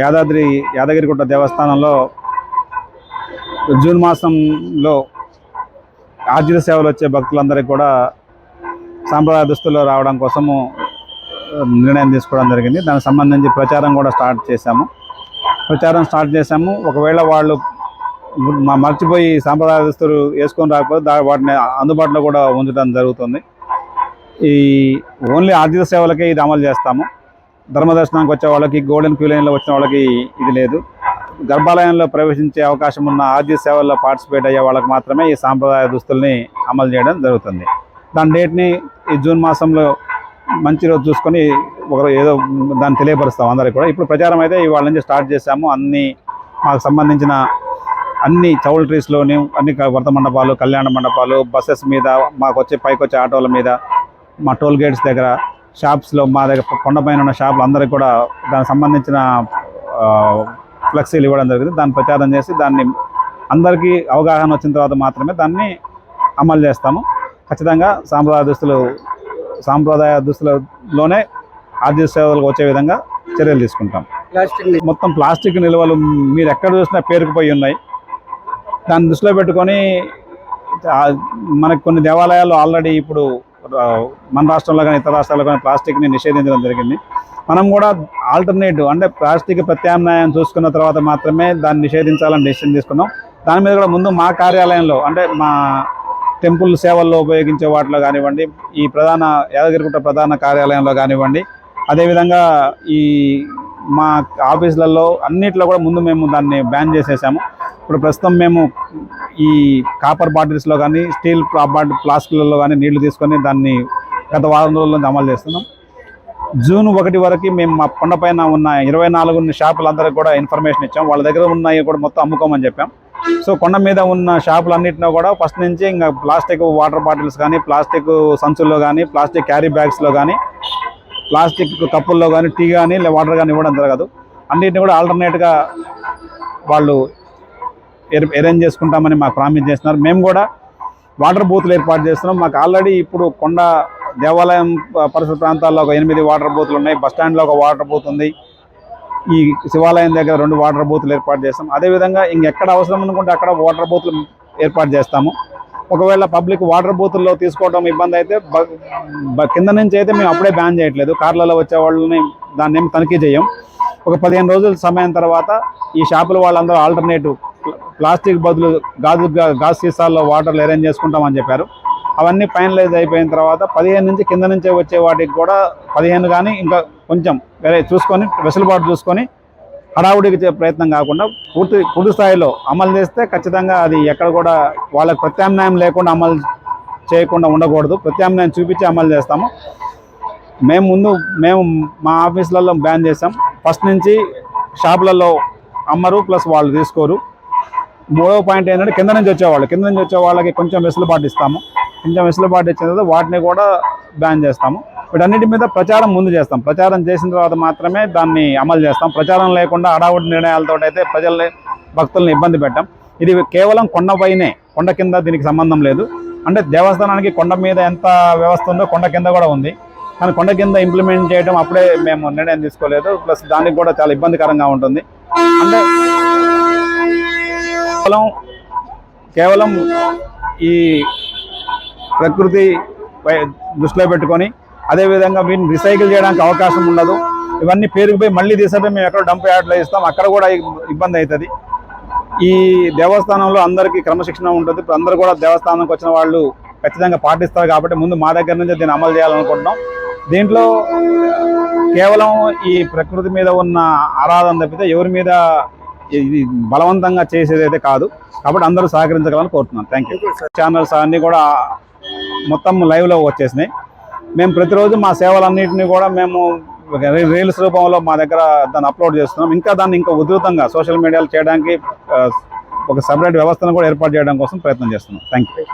యాదాద్రి యాదగిరిగుట్ట దేవస్థానంలో జూన్ మాసంలో ఆర్జిత సేవలు వచ్చే భక్తులందరికీ కూడా సాంప్రదాయ దుస్తుల్లో రావడం కోసము నిర్ణయం తీసుకోవడం జరిగింది. దానికి సంబంధించి ప్రచారం కూడా స్టార్ట్ చేశాము. ప్రచారం స్టార్ట్ చేశాము. ఒకవేళ వాళ్ళు మర్చిపోయి సాంప్రదాయ దుస్తులు వేసుకొని రాకపోతే దా వాటిని అందుబాటులో కూడా ఉంచడం జరుగుతుంది. ఈ ఓన్లీ ఆర్జిత సేవలకే ఇది అమలు చేస్తాము. ధర్మదర్శనానికి వచ్చే వాళ్ళకి గోల్డెన్ క్యూ లైన్లో వచ్చిన వాళ్ళకి ఇది లేదు. గర్భాలయంలో ప్రవేశించే అవకాశం ఉన్న ఆద్య సేవల్లో పార్టిసిపేట్ అయ్యే వాళ్ళకి మాత్రమే ఈ సాంప్రదాయ దుస్తుల్ని అమలు చేయడం జరుగుతుంది. దాని డేట్ని ఈ జూన్ మాసంలో మంచి రోజు చూసుకొని ఒక ఏదో దాన్ని తెలియపరుస్తాం అందరికి కూడా. ఇప్పుడు ప్రచారం అయితే ఇవాళ నుంచి స్టార్ట్ చేశాము. అన్ని మాకు సంబంధించిన అన్ని చౌల్ ట్రీస్లోని అన్ని వ్రత మండపాలు కళ్యాణ మండపాలు బస్సెస్ మీద మాకు వచ్చే పైకి వచ్చే ఆటోల మీద మా టోల్ గేట్స్ దగ్గర షాప్స్లో మా దగ్గర కొండపైన ఉన్న షాపులు అందరికి కూడా దానికి సంబంధించిన ఫ్లెక్సీలు ఇవ్వడం జరిగింది. దాన్ని ప్రచారం చేసి దాన్ని అందరికీ అవగాహన వచ్చిన తర్వాత మాత్రమే దాన్ని అమలు చేస్తాము. ఖచ్చితంగా సాంప్రదాయ దుస్తులు సాంప్రదాయ దుస్తులలోనే ఆర్థిక సేవలకు వచ్చే విధంగా చర్యలు తీసుకుంటాం. మొత్తం ప్లాస్టిక్ నిల్వలు మీరు ఎక్కడ చూసినా పేరుకుపోయి ఉన్నాయి. దాన్ని దృష్టిలో పెట్టుకొని మనకి కొన్ని దేవాలయాలు ఆల్రెడీ ఇప్పుడు మన రాష్ట్రంలో కానీ ఇతర రాష్ట్రాల్లో కానీ ప్లాస్టిక్ని నిషేధించడం జరిగింది. మనం కూడా ఆల్టర్నేటివ్ అంటే ప్లాస్టిక్ ప్రత్యామ్నాయం చూసుకున్న తర్వాత మాత్రమే దాన్ని నిషేధించాలని డెసిషన్ తీసుకున్నాం. దాని మీద కూడా ముందు మా కార్యాలయంలో అంటే మా టెంపుల్ సేవల్లో ఉపయోగించే వాటిలో కానివ్వండి ఈ ప్రధాన యాదగిరిగుట్ట ప్రధాన కార్యాలయంలో కానివ్వండి అదేవిధంగా ఈ మా ఆఫీసులలో అన్నిట్లో కూడా ముందు మేము దాన్ని బ్యాన్ చేసేసాము. ఇప్పుడు ప్రస్తుతం మేము ఈ కాపర్ బాటిల్స్లో కానీ స్టీల్ బాటిల్ ఫ్లాస్కులలో కానీ నీళ్ళు తీసుకొని దాన్ని గత వారం రోజుల నుంచి అమలు చేస్తున్నాం. జూన్ ఒకటి వరకు మేము మా కొండపైన ఉన్న ఇరవై నాలుగు షాపులందరికీ కూడా ఇన్ఫర్మేషన్ ఇచ్చాం. వాళ్ళ దగ్గర ఉన్నాయి కూడా మొత్తం అమ్ముకోమని చెప్పాం. సో కొండ మీద ఉన్న షాపులన్నింటిలో కూడా ఫస్ట్ నుంచి ఇంకా ప్లాస్టిక్ వాటర్ బాటిల్స్ కానీ ప్లాస్టిక్ సంచుల్లో కానీ ప్లాస్టిక్ క్యారీ బ్యాగ్స్లో కానీ ప్లాస్టిక్ కప్పుల్లో కానీ టీ కానీ లేదా వాటర్ కానీ ఇవ్వడం జరగదు. అన్నిటిని కూడా ఆల్టర్నేట్గా వాళ్ళు అరేంజ్ చేసుకుంటామని మాకు ప్రామిస్ చేస్తున్నారు. మేము కూడా వాటర్ బూత్లు ఏర్పాటు చేస్తున్నాం. మాకు ఆల్రెడీ ఇప్పుడు కొండ దేవాలయం పరిసర ప్రాంతాల్లో ఒక ఎనిమిది వాటర్ బూత్లు ఉన్నాయి. బస్ స్టాండ్లో ఒక వాటర్ బూత్ ఉంది. ఈ శివాలయం దగ్గర రెండు వాటర్ బూత్లు ఏర్పాటు చేస్తాం. అదేవిధంగా ఇంకెక్కడ అవసరం అనుకుంటే అక్కడ వాటర్ బూత్లు ఏర్పాటు చేస్తాము. ఒకవేళ పబ్లిక్ వాటర్ బూతుల్లో తీసుకోవడం ఇబ్బంది అయితే బ- కింద నుంచి అయితే మేము అప్పుడే బ్యాన్ చేయట్లేదు. కార్లలో వచ్చే వాళ్ళని దాన్ని తనిఖీ చేయం. ఒక పదిహేను రోజుల సమయం తర్వాత ఈ షాపుల వాళ్ళందరూ ఆల్టర్నేటివ్ ప్లాస్టిక్ బదులు గాజు గాజు సీసాల్లో వాటర్లు అరేంజ్ చేసుకుంటామని చెప్పారు. అవన్నీ ఫైనలైజ్ అయిపోయిన తర్వాత పదిహేను నుంచి కింద నుంచే వచ్చే వాటికి కూడా పదిహేను కానీ ఇంకా కొంచెం వేరే చూసుకొని వెసులుబాటు చూసుకొని హడావుడికి ప్రయత్నం కాకుండా పూర్తి పూర్తి స్థాయిలో అమలు చేస్తే ఖచ్చితంగా అది ఎక్కడ కూడా వాళ్ళకి ప్రత్యామ్నాయం లేకుండా అమలు చేయకుండా ఉండకూడదు. ప్రత్యామ్నాయం చూపించి అమలు చేస్తాము. మేము ముందు మేము మా ఆఫీసులలో బ్యాన్ చేసాం ఫస్ట్ నుంచి షాపులలో అమ్మరు ప్లస్ వాళ్ళు తీసుకోరు. మూడవ పాయింట్ ఏంటంటే కింద నుంచి వచ్చేవాళ్ళు కింద నుంచి వచ్చే వాళ్ళకి కొంచెం వెసులుబాటు ఇస్తాము. కొంచెం వెసులుబాటు ఇచ్చిన తర్వాత వాటిని కూడా బ్యాన్ చేస్తాము. వీటన్నిటి మీద ప్రచారం ముందు చేస్తాం. ప్రచారం చేసిన తర్వాత మాత్రమే దాన్ని అమలు చేస్తాం. ప్రచారం లేకుండా అడావుడి నిర్ణయాలతో అయితే ప్రజల్ని భక్తుల్ని ఇబ్బంది పెట్టాం. ఇది కేవలం కొండపైనే కొండ కింద దీనికి సంబంధం లేదు. అంటే దేవస్థానానికి కొండ మీద ఎంత వ్యవస్థ ఉందో కొండ కింద కూడా ఉంది. కానీ కొండ కింద ఇంప్లిమెంట్ చేయడం అప్పుడే మేము నిర్ణయం తీసుకోలేదు. ప్లస్ దానికి కూడా చాలా ఇబ్బందికరంగా ఉంటుంది. అంటే కేవలం కేవలం ఈ ప్రకృతి పై- దృష్టిలో పెట్టుకొని అదేవిధంగా వీటిని రీసైకిల్ చేయడానికి అవకాశం ఉండదు. ఇవన్నీ పేరుకుపోయి మళ్ళీ తీసేపోయి మేము ఎక్కడ డంప్ యార్డ్లో ఇస్తాం. అక్కడ కూడా ఇబ్బంది అవుతుంది. ఈ దేవస్థానంలో అందరికీ క్రమశిక్షణ ఉంటుంది. అందరూ కూడా దేవస్థానంకి వచ్చిన వాళ్ళు ఖచ్చితంగా పాటిస్తారు కాబట్టి ముందు మా దగ్గర నుంచి దీన్ని అమలు చేయాలనుకుంటున్నాం. దీంట్లో కేవలం ఈ ప్రకృతి మీద ఉన్న ఆరాధన తప్పితే ఎవరి మీద ఇది బలవంతంగా చేసేది అయితే కాదు. కాబట్టి అందరూ సహకరించగలని కోరుతున్నాను. థ్యాంక్ యూ ఛానల్స్ అన్నీ కూడా మొత్తం లైవ్లో వచ్చేసినాయి. మేము ప్రతిరోజు మా సేవలన్నింటినీ కూడా మేము రీల్స్ రూపంలో మా దగ్గర దాన్ని అప్లోడ్ చేస్తున్నాం. ఇంకా దాన్ని ఇంకా ఉధృతంగా సోషల్ మీడియాలో చేయడానికి ఒక సపరేట్ వ్యవస్థను కూడా ఏర్పాటు చేయడం కోసం ప్రయత్నం చేస్తున్నాం. Thank you